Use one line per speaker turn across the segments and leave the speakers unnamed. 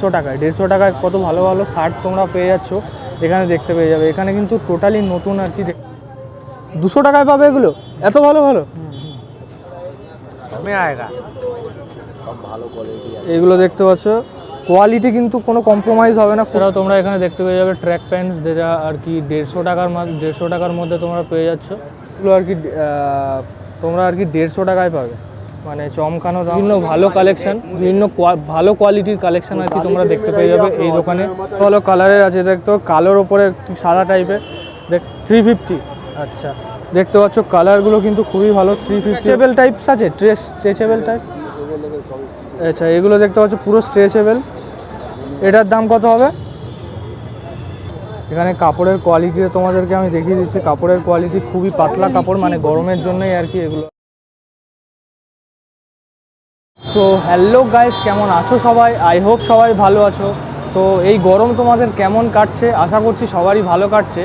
দেড়শো টাকায়। দেড়শো টাকায় কত ভালো ভালো শার্ট তোমরা পেয়ে যাচ্ছ এখানে দেখতে পেয়ে যাবে। এখানে কিন্তু টোটালি নতুন আর কি দুশো টাকায় পাবে এগুলো? এত ভালো ভালো? এগুলো দেখতে পাচ্ছ। কোয়ালিটি কিন্তু কোনো কম্প্রোমাইজ হবে না। সেটাও তোমরা এখানে দেখতে পেয়ে যাবে ট্র্যাক প্যান্টস যেটা আর কি দেড়শো টাকার দেড়শো টাকার মধ্যে তোমরা পেয়ে যাচ্ছ। এগুলো আর কি তোমরা আর কি দেড়শো টাকায় পাবে। মানে চমকানো দাম। বিভিন্ন ভালো কালেকশন বিভিন্ন কোয়া- ভালো কোয়ালিটির কালেকশন আর কি তোমরা দেখতে পেয়ে যাবে এই দোকানে। ভালো কালারের আছে দেখতো কালোর ওপরে একটু সাদা টাইপের দেখ থ্রি ফিফটি আচ্ছা। দেখতে পাচ্ছ কালারগুলো কিন্তু খুবই ভালো থ্রি ফিফটি স্ট্রেচেবল টাইপস আছে? ট্রেস স্ট্রেচেবল টাইপ আচ্ছা এগুলো দেখতে পাচ্ছ পুরো স্ট্রেচেবল এটার দাম কত হবে? এখানে কাপড়ের কোয়ালিটি তোমাদেরকে আমি দেখিয়ে দিচ্ছি। কাপড়ের কোয়ালিটি খুবই পাতলা কাপড় মানে গরমের জন্যই আর কি এগুলো। তো হ্যালো গাইস কেমন আছো সবাই? আই হোপ সবাই ভালো আছো। তো এই গরম তোমাদের কেমন কাটছে? আশা করছি সবারই ভালো কাটছে।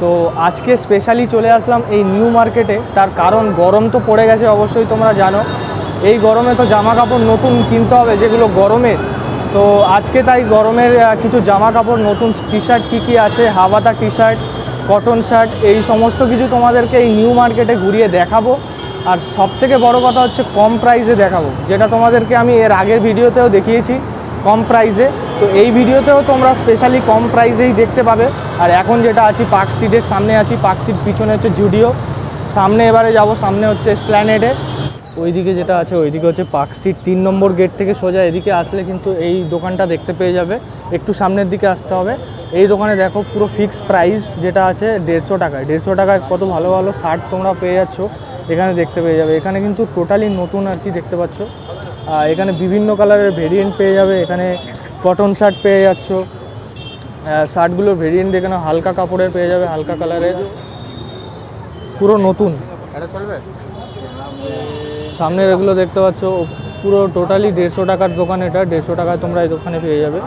তো আজকে স্পেশালি চলে আসলাম এই নিউ মার্কেটে তার কারণ গরম তো পড়ে গেছে, অবশ্যই তোমরা জানো। এই গরমে তো জামা কাপড় নতুন কিনতে হবে, যেগুলো গরমের তো আজকে তাই গরমের কিছু জামা কাপড় নতুন টি শার্ট কী কী আছে? হাওয়াতা টি শার্ট কটন শার্ট এই সমস্ত কিছু তোমাদেরকে এই নিউ মার্কেটে ঘুরিয়ে দেখাবো। আর সব থেকে বড় কথা হচ্ছে কম প্রাইসে দেখাবো। যেটা তোমাদেরকে আমি এর আগের ভিডিওতেও দেখিয়েছি কম প্রাইসে তো এই ভিডিওতেও তোমরা স্পেশালি কম প্রাইসেই দেখতে পাবে। আর এখন যেটা আছি, পার্ক সিটের সামনে আছি। পার্ক সিট পিছনে হচ্ছে জুডিও। সামনে এবারে যাব, সামনে হচ্ছে স্প্ল্যানেডে ওইদিকে যেটা আছে, ওইদিকে হচ্ছে পার্ক স্ট্রিট। তিন নম্বর গেট থেকে সোজা এদিকে আসলে কিন্তু এই দোকানটা দেখতে পেয়ে যাবে। একটু সামনের দিকে আসতে হবে। এই দোকানে দেখো পুরো ফিক্স প্রাইস যেটা আছে, দেড়শো টাকায়। দেড়শো টাকায় কত ভালো ভালো শার্ট তোমরা পেয়ে যাচ্ছ, এখানে দেখতে পেয়ে যাবে। এখানে কিন্তু টোটালি নতুন আর কি দেখতে পাচ্ছ। এখানে বিভিন্ন কালারের ভেরিয়েন্ট পেয়ে যাবে। এখানে কটন শার্ট পেয়ে যাচ্ছ। শার্টগুলোর ভেরিয়েন্ট এখানে হালকা কাপড়ের পেয়ে যাবে, হালকা কালারের পুরো নতুন।
এটা চলবে?
সামনের এগুলো দেখতে পাচ্ছ, পুরো টোটালি দেড়শো টাকার দোকান এটা। দেড়শো টাকায় তোমরা এই দোকানে পেয়ে যাবে।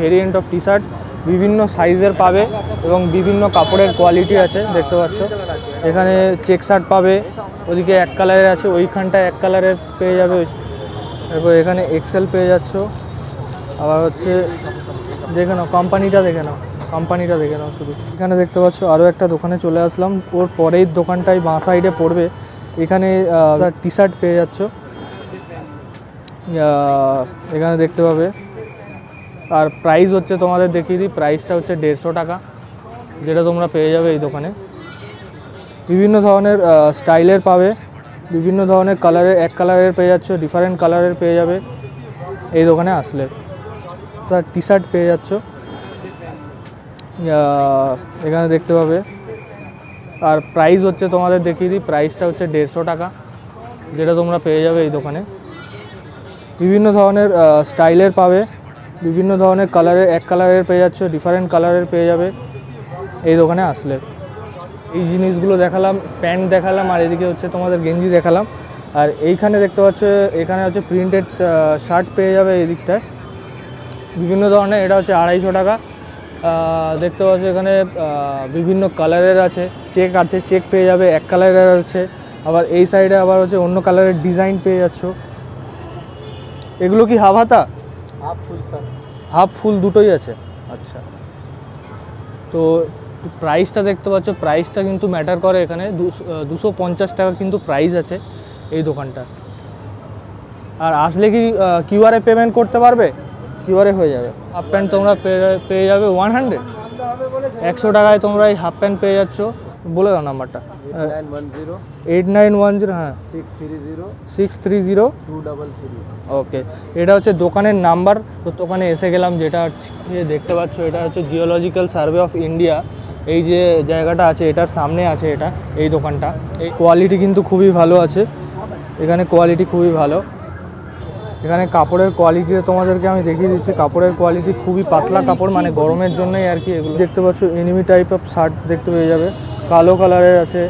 ভেরিয়েন্ট অফ টি শার্ট বিভিন্ন সাইজের পাবে এবং বিভিন্ন কাপড়ের কোয়ালিটি আছে, দেখতে পাচ্ছ। এখানে চেক শার্ট পাবে, ওদিকে এক কালারের আছে, ওইখানটায় এক কালারের পেয়ে যাবে। এরপর এখানে এক্সেল পেয়ে যাচ্ছ। আবার হচ্ছে, দেখে নাও কোম্পানিটা দেখে নাও কোম্পানিটা দেখে নাও শুধু। এখানে দেখতে পাচ্ছ, আরও একটা দোকানে চলে আসলাম। ওর পরের দোকানটাই বাঁ সাইডে পড়বে। এখানে টি শার্ট পেয়ে যাচ্ছ। এখানে দেখতে পাবে। আর প্রাইস হচ্ছে তোমাদের দেখিয়ে দিই। প্রাইসটা হচ্ছে দেড়শো টাকা, যেটা তোমরা পেয়ে যাবে এই দোকানে। বিভিন্ন ধরনের স্টাইলের পাবে। বিভিন্ন ধরনের কালারের এক কালারের পেয়ে যাচ্ছ ডিফারেন্ট কালারের পেয়ে যাবে এই দোকানে আসলে। তার টি শার্ট পেয়ে যাচ্ছ। এখানে দেখতে পাবে। আর প্রাইস হচ্ছে তোমাদের দেখিয়ে দিই প্রাইসটা হচ্ছে দেড়শো টাকা, যেটা তোমরা পেয়ে যাবে এই দোকানে। বিভিন্ন ধরনের স্টাইলের পাবে, বিভিন্ন ধরনের কালারের এক কালারের পেয়ে যাচ্ছ ডিফারেন্ট কালারের পেয়ে যাবে এই দোকানে আসলে। এই জিনিসগুলো দেখালাম প্যান্ট দেখালাম, আর এদিকে হচ্ছে তোমাদের গেঞ্জি দেখালাম। আর এইখানে দেখতে পাচ্ছ, এখানে হচ্ছে প্রিন্টেড শার্ট পেয়ে যাবে এই দিকটায়। বিভিন্ন ধরনের, এটা হচ্ছে আড়াইশো টাকা। দেখতে পাচ্ছ এখানে বিভিন্ন কালারের আছে। চেক আছে চেক পেয়ে যাবে এক কালারের আছে। আবার এই সাইডে আবার হচ্ছে অন্য কালারের ডিজাইন পেয়ে যাচ্ছ। এগুলো কি হাফ হাতা?
Half full shirt
half full দুটোই আছে। আচ্ছা। তো প্রাইসটা দেখতে পাচ্ছ প্রাইসটা কিন্তু ম্যাটার করে এখানে। দুশো পঞ্চাশ টাকা কিন্তু প্রাইস আছে এই দোকানটা আর আসলে কি কিউআরে পেমেন্ট করতে পারবে? কিউআরে হয়ে যাবে। হাফ প্যান্ট তোমরা পেয়ে- পেয়ে যাবে ওয়ান হান্ড্রেড একশো টাকায় তোমরা এই হাফ প্যান্ট পেয়ে যাচ্ছ। বলে দাও নাম্বারটা।
One zero
eight nine one zero হ্যাঁ।
Six three zero
six three zero
two double three
okay এটা হচ্ছে দোকানের নাম্বার। তো দোকানে এসে গেলাম যেটা দেখতে পাচ্ছ এটা হচ্ছে জিওলজিক্যাল সার্ভে অফ ইন্ডিয়া এই যে জায়গাটা আছে এটার সামনে আছে এটা এই দোকানটা। এই কোয়ালিটি কিন্তু খুবই ভালো আছে। এখানে কোয়ালিটি খুবই ভালো। এখানে কাপড়ের কোয়ালিটি তোমাদেরকে আমি দেখিয়ে দিচ্ছি। কাপড়ের কোয়ালিটি খুবই পাতলা কাপড় মানে গরমের জন্যই আর কি এগুলো। দেখতে পাচ্ছ এনিমি টাইপ অফ শার্ট দেখতে পেয়ে যাবে। কালো কালারের আছে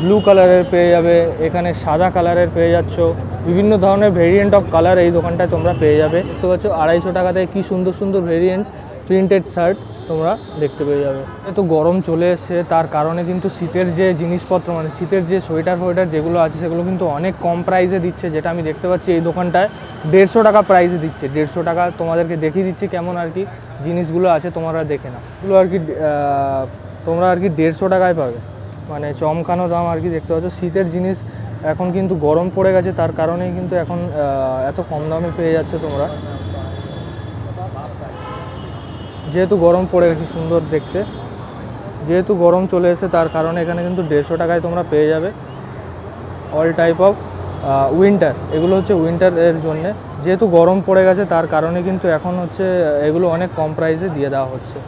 ব্লু কালারের পেয়ে যাবে। এখানে সাদা কালারের পেয়ে যাচ্ছ। বিভিন্ন ধরনের ভেরিয়েন্ট অফ কালার এই দোকানটায় তোমরা পেয়ে যাবে। দেখতে পাচ্ছ, আড়াইশো টাকাতে কি সুন্দর সুন্দর ভেরিয়েন্ট প্রিন্টেড শার্ট তোমরা দেখতে পেয়ে যাবে। তো গরম চলে এসছে, তার কারণে কিন্তু শীতের যে জিনিসপত্র মানে শীতের যে সোয়েটার ফোয়েটার যেগুলো আছে, সেগুলো কিন্তু অনেক কম প্রাইসে দিচ্ছে, যেটা আমি দেখতে পাচ্ছি এই দোকানটায় দেড়শো টাকা প্রাইসে দিচ্ছে। দেড়শো টাকা তোমাদেরকে দেখিয়ে দিচ্ছি কেমন আর কি জিনিসগুলো আছে, তোমরা দেখে না এগুলো আর কি তোমরা আর কি দেড়শো টাকায় পাবে। মানে চমকানো দাম আর কি দেখতে পাচ্ছ। শীতের জিনিস এখন কিন্তু গরম পড়ে গেছে, তার কারণেই কিন্তু এখন এত কম দামে পেয়ে যাচ্ছে তোমরা। যেহেতু গরম পড়ে গেছে, সুন্দর দেখতে। যেহেতু গরম চলে এসেছে, তার কারণে এখানে কিন্তু দেড়শো টাকায় তোমরা পেয়ে যাবে। অল টাইপ অফ উইন্টার এগুলো হচ্ছে উইন্টার এর জন্যে। যেহেতু গরম পড়ে গেছে, তার কারণে কিন্তু এখন হচ্ছে, এগুলো অনেক কম প্রাইসে দিয়ে দেওয়া হচ্ছে।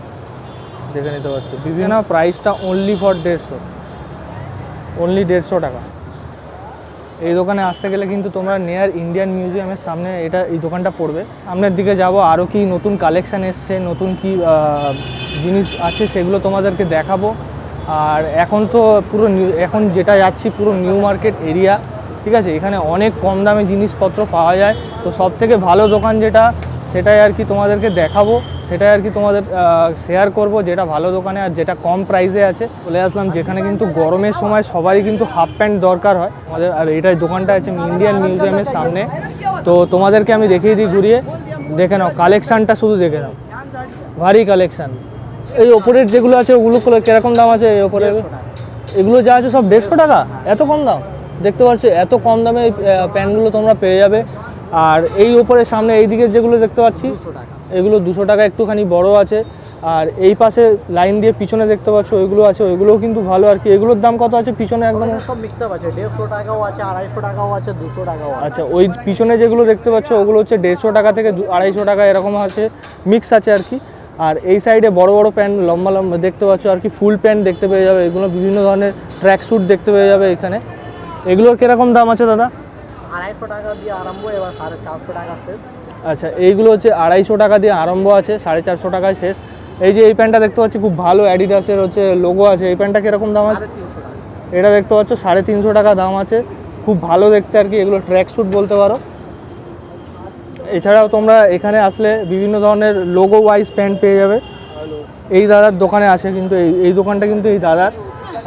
দেখে নিতে পারছ। বিভিন্ন প্রাইসটা অনলি ফর দেড়শো। অনলি দেড়শো টাকা। এই দোকানে আসতে গেলে কিন্তু তোমরা নিয়ার ইন্ডিয়ান মিউজিয়ামের সামনে এটা, এই দোকানটা পড়বে। সামনের দিকে যাব আরও কি নতুন কালেকশান এসছে, নতুন কি জিনিস আছে সেগুলো তোমাদেরকে দেখাবো। আর এখন তো পুরো এখন যেটা যাচ্ছি পুরো নিউ মার্কেট এরিয়া ঠিক আছে? এখানে অনেক কম দামে জিনিসপত্র পাওয়া যায়। তো সব থেকে ভালো দোকান যেটা, সেটাই আর কি তোমাদেরকে দেখাবো। সেটাই আর কি তোমাদের শেয়ার করব যেটা ভালো দোকানে আর যেটা কম প্রাইসে আছে। চলে আসলাম যেখানে কিন্তু গরমের সময় সবারই কিন্তু হাফ প্যান্ট দরকার হয়। আমাদের আর এটাই দোকানটা আছে ইন্ডিয়ান মিউজিয়ামের সামনে। তো তোমাদেরকে আমি দেখিয়ে দিই ঘুরিয়ে। দেখে নাও কালেকশানটা শুধু দেখে নাও। ভারী কালেকশান এই ওপরের যেগুলো আছে ওগুলো কীরকম দাম আছে? এই ওপরের এগুলো যা আছে সব দেড়শো টাকা? এত কম দাম? দেখতে পাচ্ছ এত কম দামে এই, প্যান্টগুলো তোমরা পেয়ে যাবে। আর এই ওপরে সামনে এই দিকে যেগুলো দেখতে পাচ্ছি এগুলো দুশো টাকা একটুখানি বড় আছে। আর এই পাশে লাইন দিয়ে পিছনে দেখতে পাচ্ছ ওইগুলো আছে ওইগুলোও কিন্তু ভালো। আর কি এগুলোর দাম কত আছে পিছনে একদম?
সব মিক্স আপ আছে দেড়শো টাকাও আছে আড়াইশো টাকাও আছে দুশো টাকাও আছে।
আচ্ছা ওই পিছনে যেগুলো দেখতে পাচ্ছ ওগুলো হচ্ছে দেড়শো টাকা থেকে আড়াইশো টাকা এরকম আছে মিক্স আছে আর কি। আর এই সাইডে বড় বড় প্যান্ট লম্বা লম্বা দেখতে পাচ্ছ আর কি ফুল প্যান্ট দেখতে পেয়ে যাবে। এগুলো বিভিন্ন ধরনের ট্র্যাক স্যুট দেখতে পেয়ে যাবে এখানে। এগুলোর কীরকম দাম আছে দাদা?
আড়াইশো টাকা দিয়ে আরম্ভ এবার সাড়ে চারশো টাকা শেষ।
আচ্ছা এইগুলো হচ্ছে আড়াইশো টাকা দিয়ে আরম্ভ আছে সাড়ে চারশো টাকায় শেষ। এই যে এই প্যান্টটা দেখতে পাচ্ছি খুব ভালো অ্যাডিডাসের হচ্ছে লোগো আছে। এই প্যান্টটা কীরকম দাম আছে? এটা দেখতে পাচ্ছ সাড়ে তিনশো টাকা দাম আছে। খুব ভালো দেখতে আর কি এগুলো ট্র্যাক স্যুট বলতে পারো। এছাড়াও তোমরা এখানে আসলে বিভিন্ন ধরনের লোগো ওয়াইজ প্যান্ট পেয়ে যাবে। এই দাদার দোকানে আসে কিন্তু এই এই দোকানটা কিন্তু এই দাদার।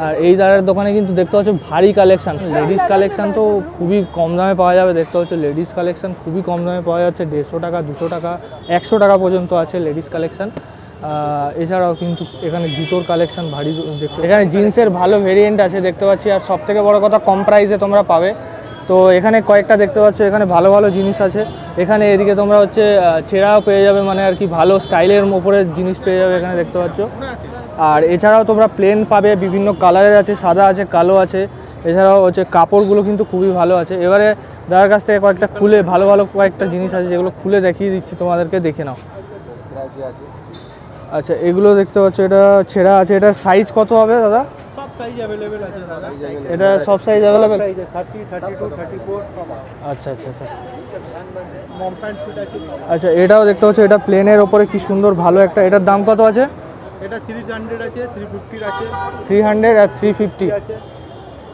আর এই দাদার দোকানে কিন্তু দেখতে পাচ্ছ ভারী কালেকশন লেডিস কালেকশন তো খুবই কম দামে পাওয়া যাবে, দেখতে পাচ্ছ লেডিস কালেকশন খুবই কম দামে পাওয়া যাচ্ছে, দেড়শো টাকা, দুশো টাকা, একশো টাকা পর্যন্ত আছে লেডিস কালেকশন এছাড়াও কিন্তু এখানে জুতোর কালেকশন ভারী দেখতে এখানে জিন্সের ভালো ভেরিয়েন্ট আছে, দেখতে পাচ্ছি। আর সব থেকে বড় কথা, কম প্রাইসে তোমরা পাবে। তো এখানে কয়েকটা দেখতে পাচ্ছ এখানে ভালো ভালো জিনিস আছে। এখানে এদিকে তোমরা হচ্ছে ছেঁড়াও পেয়ে যাবে মানে আর কি ভালো স্টাইলের ওপরে জিনিস পেয়ে যাবে এখানে দেখতে পাচ্ছ। আর এছাড়াও তোমরা প্লেন পাবে বিভিন্ন কালারের আছে সাদা আছে কালো আছে। এছাড়াও হচ্ছে কাপড়গুলো কিন্তু খুবই ভালো আছে। এবারে দাদার কাছ থেকে কয়েকটা খুলে ভালো ভালো কয়েকটা জিনিস আছে যেগুলো খুলে দেখিয়ে দিচ্ছি তোমাদেরকে দেখে নাও। আচ্ছা এগুলো দেখতে পাচ্ছ এটা ছেঁড়া আছে এটার সাইজ কত হবে দাদা?
সাইজ অ্যাভেলেবেল আছে দাদা।
এটা সব সাইজ
আছে
আচ্ছা আচ্ছা আচ্ছা।
মম প্যান্ট শুট আছে।
আচ্ছা এটাও দেখতে পাচ্ছ এটা প্লেনের ওপরে কি সুন্দর ভালো একটা এটার দাম কত আছে?
এটা থ্রি হান্ড্রেড আছে থ্রি ফিফটির আছে।
থ্রি হান্ড্রেড আর থ্রি ফিফটি
আছে।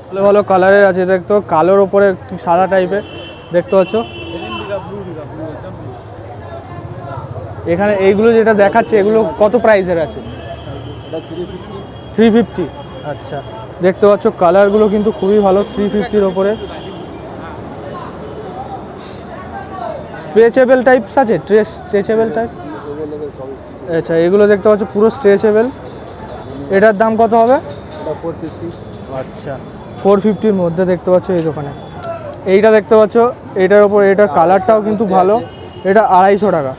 ভালো ভালো কালারের আছে দেখতো কালোর ওপরে একটু সাদা টাইপের দেখতে পাচ্ছ। এখানে এইগুলো যেটা দেখাচ্ছে এগুলো কত প্রাইসের আছে?
থ্রি ফিফটি
আচ্ছা দেখতে পাচ্ছ কালারগুলো কিন্তু খুবই ভালো থ্রি ফিফটির ওপরে। স্ট্রেচেবল টাইপস আছে? ট্রেস স্ট্রেচেবল টাইপ আচ্ছা এগুলো দেখতে পাচ্ছ পুরো স্ট্রেচেবল এটার দাম কত হবে?
ফোর
আচ্ছা ফোর ফিফটির মধ্যে দেখতে পাচ্ছ এই দোকানে। এইটা দেখতে পাচ্ছ এটার ওপর এটার কালারটাও কিন্তু ভালো। এটা আড়াইশো টাকা।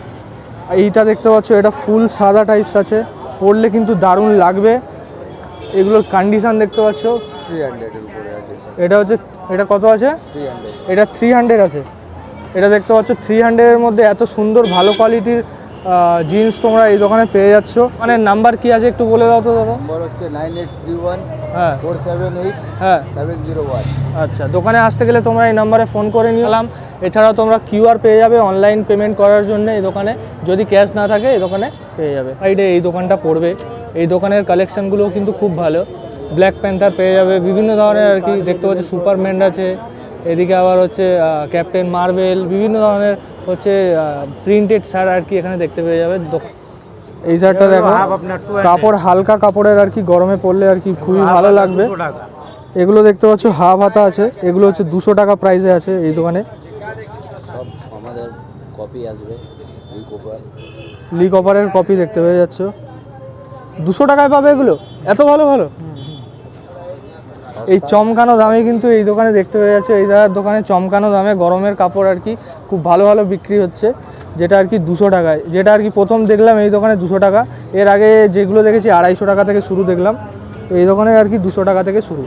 এইটা দেখতে পাচ্ছ এটা ফুল সাদা টাইপস আছে। পরলে কিন্তু দারুণ লাগবে। এগুলোর কন্ডিশন দেখতে পাচ্ছ?
থ্রি হান্ড্রেডের উপরে আছে
এটা হচ্ছে এটা কত আছে?
থ্রি হান্ড্রেড
এটা থ্রি হান্ড্রেড আছে। এটা দেখতে পাচ্ছ থ্রি হান্ড্রেডের মধ্যে এত সুন্দর ভালো কোয়ালিটির জিন্স তোমরা এই দোকানে পেয়ে যাচ্ছ। মানে নাম্বার কি আছে একটু বলে দাও তো দাদা?
নম্বর হচ্ছে নাইন এইট থ্রি ওয়ান
হ্যাঁ।
ফোর সেভেন এইট
হ্যাঁ।
সেভেন জিরো ওয়ান
আচ্ছা দোকানে আসতে গেলে তোমরা এই নাম্বারে ফোন করে নিলাম এছাড়াও তোমরা কিউআর পেয়ে যাবে অনলাইন পেমেন্ট করার জন্য এই দোকানে। যদি ক্যাশ না থাকে এই দোকানে পেয়ে যাবে। সাইডে এই দোকানটা পড়বে। এই দোকানের কালেকশনগুলোও কিন্তু খুব ভালো। ব্ল্যাক প্যান্থার পেয়ে যাবে। বিভিন্ন ধরনের আর কি। দেখতে পাচ্ছি সুপারম্যান আছে। এদিকে আবার হচ্ছে ক্যাপ্টেন মার্বেল বিভিন্ন ধরনের হচ্ছে প্রিন্টেড শার্ট আর কি এখানে দেখতে পেয়ে যাবে। দোকান এই শার্টটা দেখো কাপড় হালকা কাপড়ের আর কি গরমে পরলে আর কি খুবই ভালো লাগবে। এগুলো দেখতে পাচ্ছ হাফ হাতা আছে এগুলো হচ্ছে দুশো টাকা প্রাইসে আছে এই দোকানে।
আমাদের কপি আসবে
লি কপারের কপি দেখতে পেয়ে যাচ্ছ। দুশো টাকায় পাবে এগুলো? এত ভালো ভালো? এই চমকানো দামে কিন্তু এই দোকানে দেখতে পেয়ে যাচ্ছে। এই দাদার দোকানে চমকানো দামে গরমের কাপড় আর কি খুব ভালো ভালো বিক্রি হচ্ছে যেটা আর কি দুশো টাকায়। যেটা আর কি প্রথম দেখলাম এই দোকানে দুশো টাকা। এর আগে যেগুলো দেখেছি আড়াইশো টাকা থেকে শুরু দেখলাম। তো এই দোকানে আর কি দুশো টাকা থেকে শুরু।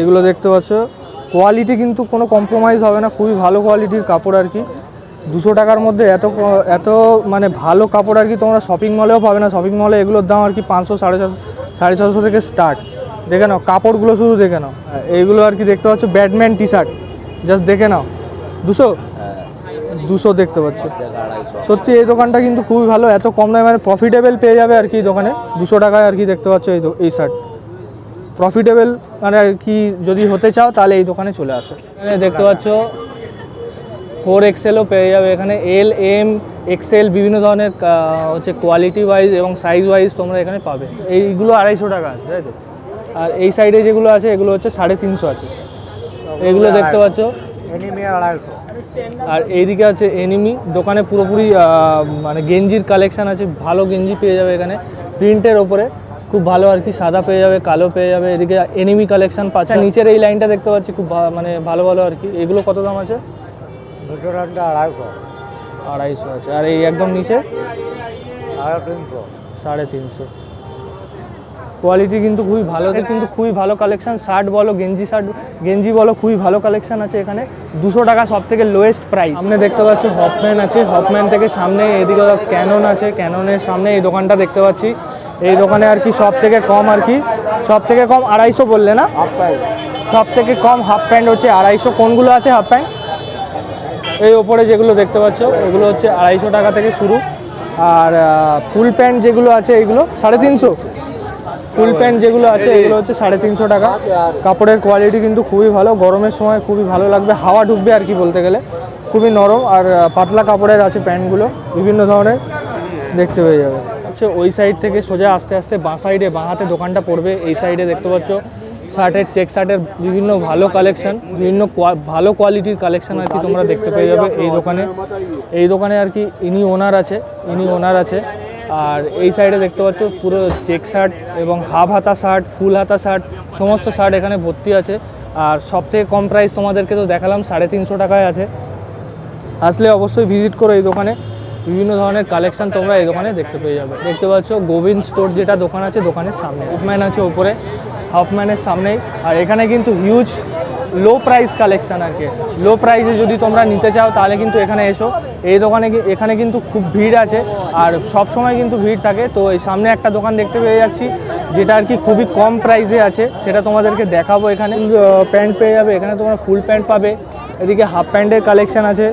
এগুলো দেখতে পাচ্ছ। কোয়ালিটি কিন্তু কোনো কম্প্রোমাইজ হবে না। খুবই ভালো কোয়ালিটির কাপড় আর কি। দুশো টাকার মধ্যে এত ক- এত মানে ভালো কাপড় আর কি তোমরা শপিং মলেও পাবে না। শপিং মলে এগুলোর দাম আর কি পাঁচশো সাড়ে ছশো সাড়ে ছশো থেকে স্টার্ট দেখে নাও কাপড়গুলো শুধু দেখে নাও। এইগুলো আর কি দেখতে পাচ্ছ ব্যাটম্যান টি শার্ট জাস্ট দেখে নাও। দুশো?
হ্যাঁ।
দুশো দেখতে পাচ্ছ। সত্যি এই দোকানটা কিন্তু খুবই ভালো। এত কম দামে মানে প্রফিটেবল পেয়ে যাবে আর কি এই দোকানে। দুশো টাকায় আর কি দেখতে পাচ্ছ এই এই শার্ট প্রফিটেবল মানে আর কি যদি হতে চাও তাহলে এই দোকানে চলে আসো। দেখতে পাচ্ছ ফোর এক্সেলও পেয়ে যাবে। এখানে এল এম এক্সেল বিভিন্ন ধরনের হচ্ছে কোয়ালিটি ওয়াইজ এবং সাইজ ওয়াইজ তোমরা এখানে পাবে। এইগুলো আড়াইশো টাকা আছে তাই তো? আর এই সাইডে যেগুলো আছে এগুলো হচ্ছে সাড়ে তিনশো আছে। এগুলো দেখতে পাচ্ছ। আর এইদিকে আছে এনিমি দোকানে পুরোপুরি মানে গেঞ্জির কালেকশন আছে। ভালো গেঞ্জি পেয়ে যাবে এখানে। প্রিন্টের ওপরে। খুব ভালো আর কি সাদা পেয়ে যাবে কালো পেয়ে যাবে। এদিকে এনিমি কালেকশন পাচ্ছে। নিচের এই লাইনটা দেখতে পাচ্ছি খুব মানে ভালো ভালো আর কি। এগুলো কত দাম আছে?
দুশো টাকা আড়াইশো।
আড়াইশো আছে। আর এই একদম নিচে?
সাড়ে তিনশো।
সাড়ে তিনশো। কোয়ালিটি কিন্তু খুবই ভালো কিন্তু খুবই ভালো কালেকশন। শার্ট বলো গেঞ্জি শার্ট গেঞ্জি বলো খুবই ভালো কালেকশন আছে এখানে। দুশো টাকা সব থেকে লোয়েস্ট প্রাইস সামনে দেখতে পাচ্ছি হপম্যান আছে। হপম্যান থেকে সামনে এদিকে ক্যানন আছে। ক্যাননের সামনে এই দোকানটা দেখতে পাচ্ছি। এই দোকানে আর কি সব থেকে কম আর কি। সব থেকে কম আড়াইশো বললে না?
হাফ প্রাইস
সব থেকে কম হাফ প্যান্ট হচ্ছে আড়াইশো। কোনগুলো আছে হাফ প্যান্ট এই ওপরে যেগুলো দেখতে পাচ্ছ এগুলো হচ্ছে আড়াইশো টাকা থেকে শুরু। আর ফুল প্যান্ট যেগুলো আছে, এইগুলো সাড়ে তিনশো। ফুল প্যান্ট যেগুলো আছে, এগুলো হচ্ছে সাড়ে তিনশো টাকা। কাপড়ের কোয়ালিটি কিন্তু খুবই ভালো, গরমের সময় খুবই ভালো লাগবে। হাওয়া ঢুকবে আর কি বলতে গেলে। খুবই নরম, আর পাতলা কাপড়ের আছে প্যান্টগুলো, বিভিন্ন ধরনের দেখতে পেয়ে যাবে। হচ্ছে ওই সাইড থেকে সোজা আস্তে আস্তে বাঁ সাইডে বাঁ হাতে দোকানটা পড়বে। এই সাইডে দেখতে পাচ্ছ শার্টের চেক শার্টের বিভিন্ন ভালো কালেকশন বিভিন্ন ভালো কোয়ালিটির কালেকশন আর কি তোমরা দেখতে পেয়ে যাবে এই দোকানে। এই দোকানে আর কি ইনি ওনার আছে, ইনি ওনার আছে। আর এই সাইডে দেখতে পাচ্ছ পুরো চেক শার্ট এবং হাফ হাতা শার্ট ফুল হাতা শার্ট সমস্ত শার্ট এখানে ভর্তি আছে। আর সব থেকে কম প্রাইস তোমাদেরকে তো দেখালাম, সাড়ে তিনশো টাকায় আছে। আসলে অবশ্যই ভিজিট করো এই দোকানে। বিভিন্ন ধরনের কালেকশন তোমরা এই দোকানে দেখতে পেয়ে যাবে। দেখতে পাচ্ছ গোবিন্দ স্টোর যেটা দোকান আছে, দোকানের সামনে। হপম্যান আছে উপরে। হপম্যানের সামনেই। আর এখানে কিন্তু হিউজ লো প্রাইস কালেকশান আর কি। লো প্রাইসে যদি তোমরা নিতে চাও, তাহলে কিন্তু এখানে এসো। এই দোকানে এখানে কিন্তু খুব ভিড় আছে। আর সব সময় কিন্তু ভিড় থাকে। তো এই সামনে একটা দোকান দেখতে পেয়ে যাচ্ছি, যেটা আর কি খুবই কম প্রাইসে আছে। সেটা তোমাদেরকে দেখাবো এখানে। প্যান্ট পেয়ে যাবে। এখানে তোমরা ফুল প্যান্ট পাবে। এদিকে হাফ প্যান্টের কালেকশান আছে।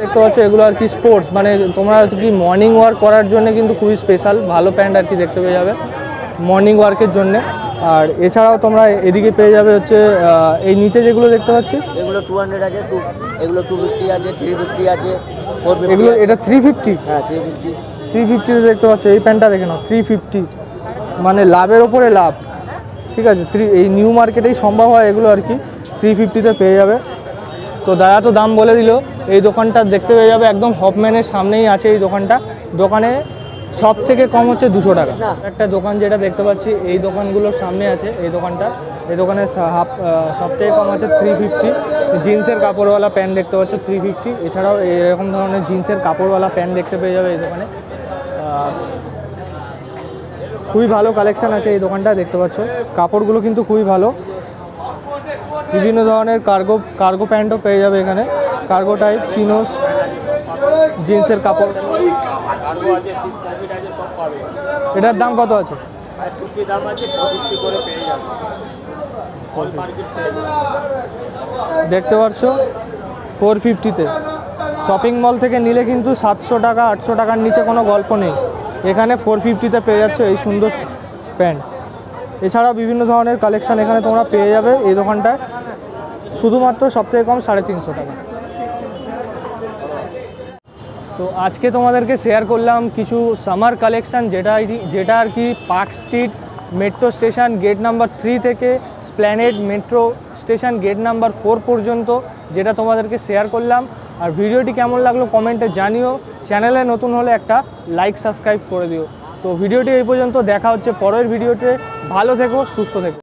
দেখতে পাচ্ছ, এগুলো আর কি স্পোর্টস মানে তোমরা কি মর্নিং ওয়ার্ক করার জন্য কিন্তু খুবই স্পেশাল ভালো প্যান্ট আর কি দেখতে পেয়ে যাবে। মর্নিং ওয়ার্কের জন্য। আর এছাড়াও তোমরা এদিকে পেয়ে যাবে হচ্ছে এই নিচে যেগুলো দেখতে পাচ্ছি।
এগুলো টু হান্ড্রেড আছে টু এগুলো টু ফিফটি আছে থ্রি ফিফটি আছে
এগুলো এটা থ্রি ফিফটি
হ্যাঁ থ্রি ফিফটি
থ্রি ফিফটিতে দেখতে পাচ্ছ এই প্যান্টটা দেখে নাও থ্রি ফিফটি মানে লাভের ওপরে লাভ। ঠিক আছে থ্রি এই নিউ মার্কেটেই সম্ভব হয় এগুলো আর কি। থ্রি ফিফটিতে পেয়ে যাবে। তো দাদা তো দাম বলে দিল এই দোকানটা দেখতে পেয়ে যাবে একদম হপম্যানের সামনেই আছে এই দোকানটা। দোকানে সব থেকে কম হচ্ছে দুশো টাকা। একটা দোকান যেটা দেখতে পাচ্ছি এই দোকানগুলোর সামনে আছে এই দোকানটা। এই দোকানে হাফ সব থেকে কম আছে থ্রি ফিফটি জিন্সের কাপড়ওয়ালা প্যান্ট দেখতে পাচ্ছ থ্রি ফিফটি এছাড়াও এরকম ধরনের জিন্সের কাপড়ওয়ালা প্যান্ট দেখতে পেয়ে যাবে এই দোকানে। খুবই ভালো কালেকশন আছে এই দোকানটা দেখতে পাচ্ছ। কাপড়গুলো কিন্তু খুবই ভালো। বিভিন্ন ধরনের কার্গো কার্গো প্যান্টও পেয়ে যাবে এখানে। কার্গো টাইপ চিনোস জিন্সের কাপড়। এটার দাম কত আছে? দেখতে পাচ্ছ ফোর ফিফটিতে শপিং মল থেকে নিলে কিন্তু সাতশো টাকা আটশো টাকার নিচে কোনো গল্প নেই। এখানে ফোর ফিফটিতে পেয়ে যাচ্ছে এই সুন্দর প্যান্ট। এছাড়াও বিভিন্ন ধরনের কালেকশন এখানে তোমরা পেয়ে যাবে এই দোকানটায়। শুধুমাত্র সবথেকে কম সাড়ে তিনশো টাকা। তো আজকে তোমাদেরকে শেয়ার করলাম কিছু সামার কালেকশান যেটা যেটা আর কি Park Street metro station gate number three থেকে Esplanade metro station gate number four পর্যন্ত, যেটা তোমাদেরকে শেয়ার করলাম। আর ভিডিওটি কেমন লাগল কমেন্টে জানিও। চ্যানেলে নতুন হলে একটা লাইক সাবস্ক্রাইব করে দিও। তো ভিডিওটি এই পর্যন্ত, দেখা হচ্ছে পরের ভিডিওতে ভালো থেকো, সুস্থ থেকো।